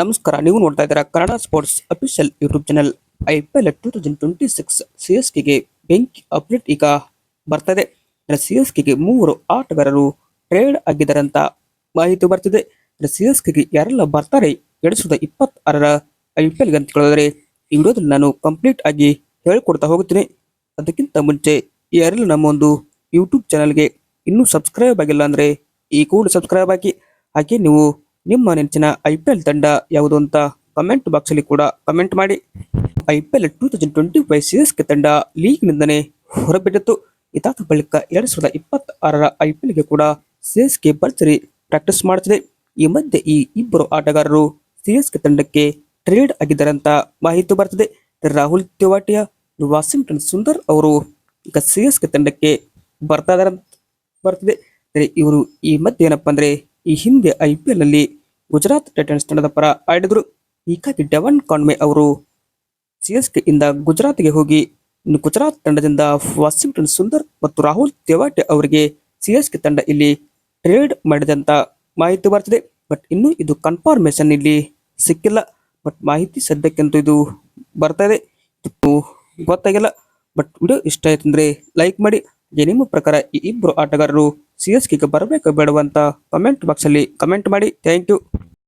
ನಮಸ್ಕಾರ, ನೀವು ನೋಡ್ತಾ ಇದ್ದೀರಾ Kannada sports official YouTube channel I P L two thousand twenty six C S ಕೆಗೆ ಬೆಂಕಿ ಅಪ್ಡೇಟ್ ಈಗ ಬರ್ತಾ ಇದೆ. ಸಿ ಎಸ್ ಕೆಗೆ ಮೂವರು ಆಟಗಾರರು ಟ್ರೇಡ್ ಆಗಿದ್ದಾರೆ ಅಂತ ಮಾಹಿತಿ ಬರ್ತಿದೆ. ಸಿ ಎಸ್ ಕೆಗೆ ಯಾರೆಲ್ಲ ಬರ್ತಾರೆ? ಎರಡು ಸಾವಿರದ ಇಪ್ಪತ್ತಾರರ ಐ ಪಿ ಎಲ್ಗೆ ಅಂತ ಕೇಳಿದ್ರೆ ಈ ವಿಡಿಯೋದಲ್ಲಿ ನಾನು ಕಂಪ್ಲೀಟ್ ಆಗಿ ಹೇಳ್ಕೊಡ್ತಾ ಹೋಗ್ತೀನಿ. ಅದಕ್ಕಿಂತ ಮುಂಚೆ ಯಾರೆಲ್ಲ ನಮ್ಮ ಒಂದು ಯೂಟ್ಯೂಬ್ ಚಾನಲ್ಗೆ ಇನ್ನೂ ಸಬ್ಸ್ಕ್ರೈಬ್ ಆಗಿಲ್ಲ ಅಂದರೆ ಈ ಕೂಡ ಸಬ್ಸ್ಕ್ರೈಬ್ ಆಗಿ ಹಾಗೆ ನೀವು ನಿಮ್ಮ ನೆಚ್ಚಿನ ಐ ಪಿ ಎಲ್ ತಂಡ ಯಾವುದು ಅಂತ ಕಮೆಂಟ್ ಬಾಕ್ಸ್ ಅಲ್ಲಿ ಕೂಡ ಕಮೆಂಟ್ ಮಾಡಿ. I P L two thousand twenty five K ತಂಡ ಲೀಗ್ನಿಂದನೇ ಹೊರಬಿಟ್ಟಿತ್ತು. ಇದಾದ ಬಳಿಕ ಎರಡ್ ಸಾವಿರದ ಇಪ್ಪತ್ತಾರರ ಐ ಪಿ ಎಲ್ಗೆ ಕೂಡ ಕೆ ಭರ್ಜರಿ ಪ್ರಾಕ್ಟೀಸ್ ಮಾಡುತ್ತಿದೆ ಈ ಮಧ್ಯೆ ಈ ಇಬ್ಬರು ಆಟಗಾರರು ಕೆ ತಂಡಕ್ಕೆ ಟ್ರೇಡ್ ಆಗಿದ್ದಾರೆ ಅಂತ ಮಾಹಿತಿ ಬರ್ತದೆ. ರಾಹುಲ್ ತಿವಾಟಿಯಾ, ವಾಷಿಂಗ್ಟನ್ ಸುಂದರ್ ಅವರು ಈಗ ಕೆ ತಂಡಕ್ಕೆ ಬರ್ತಾ ಬರ್ತದೆ. ಬರ್ತಿದೆ ಇವರು ಈ ಮಧ್ಯೆ ಏನಪ್ಪಾ ಅಂದ್ರೆ ಈ ಹಿಂದೆ ಐ ಪಿ ಎಲ್ ಅಲ್ಲಿ ಗುಜರಾತ್ ಟೈಟನ್ಸ್ ತಂಡದ ಪರ ಆಡಿದ್ರು. ಹೀಗಾಗಿ ಡೆವನ್ ಕಾನ್ವೆ ಅವರು ಸಿ ಎಸ್ ಕೆ ಇಂದ ಗುಜರಾತ್ಗೆ ಹೋಗಿ ಇನ್ನು ಗುಜರಾತ್ ತಂಡದಿಂದ ವಾಷಿಂಗ್ಟನ್ ಸುಂದರ್ ಮತ್ತು ರಾಹುಲ್ ತೇವಾಟೆ ಅವರಿಗೆ ಸಿ ಎಸ್ ಕೆ ತಂಡ ಇಲ್ಲಿ ಟ್ರೇಡ್ ಮಾಡಿದಂತ ಮಾಹಿತಿ ಬರ್ತಿದೆ ಬಟ್ ಇನ್ನು ಇದು ಕನ್ಫರ್ಮೇಶನ್ ಇಲ್ಲಿ ಸಿಕ್ಕಿಲ್ಲ. ಬಟ್ ಮಾಹಿತಿ ಸದ್ಯಕ್ಕಂತೂ ಇದು ಬರ್ತಾ ಇದೆ. ಗೊತ್ತಾಗಿಲ್ಲ. ಬಟ್ ವಿಡಿಯೋ ಇಷ್ಟ ಆಯ್ತು ಅಂದ್ರೆ ಲೈಕ್ ಮಾಡಿ. ನಿಮ್ಮ ಪ್ರಕಾರ ಈ ಇಬ್ಬರು ಆಟಗಾರರು ಸಿ ಎಸ್ ಕೆಗೆ ಬರಬೇಕು ಬೇಡವಂತ ಕಮೆಂಟ್ ಬಾಕ್ಸ್ ಅಲ್ಲಿ ಕಮೆಂಟ್ ಮಾಡಿ. Thank you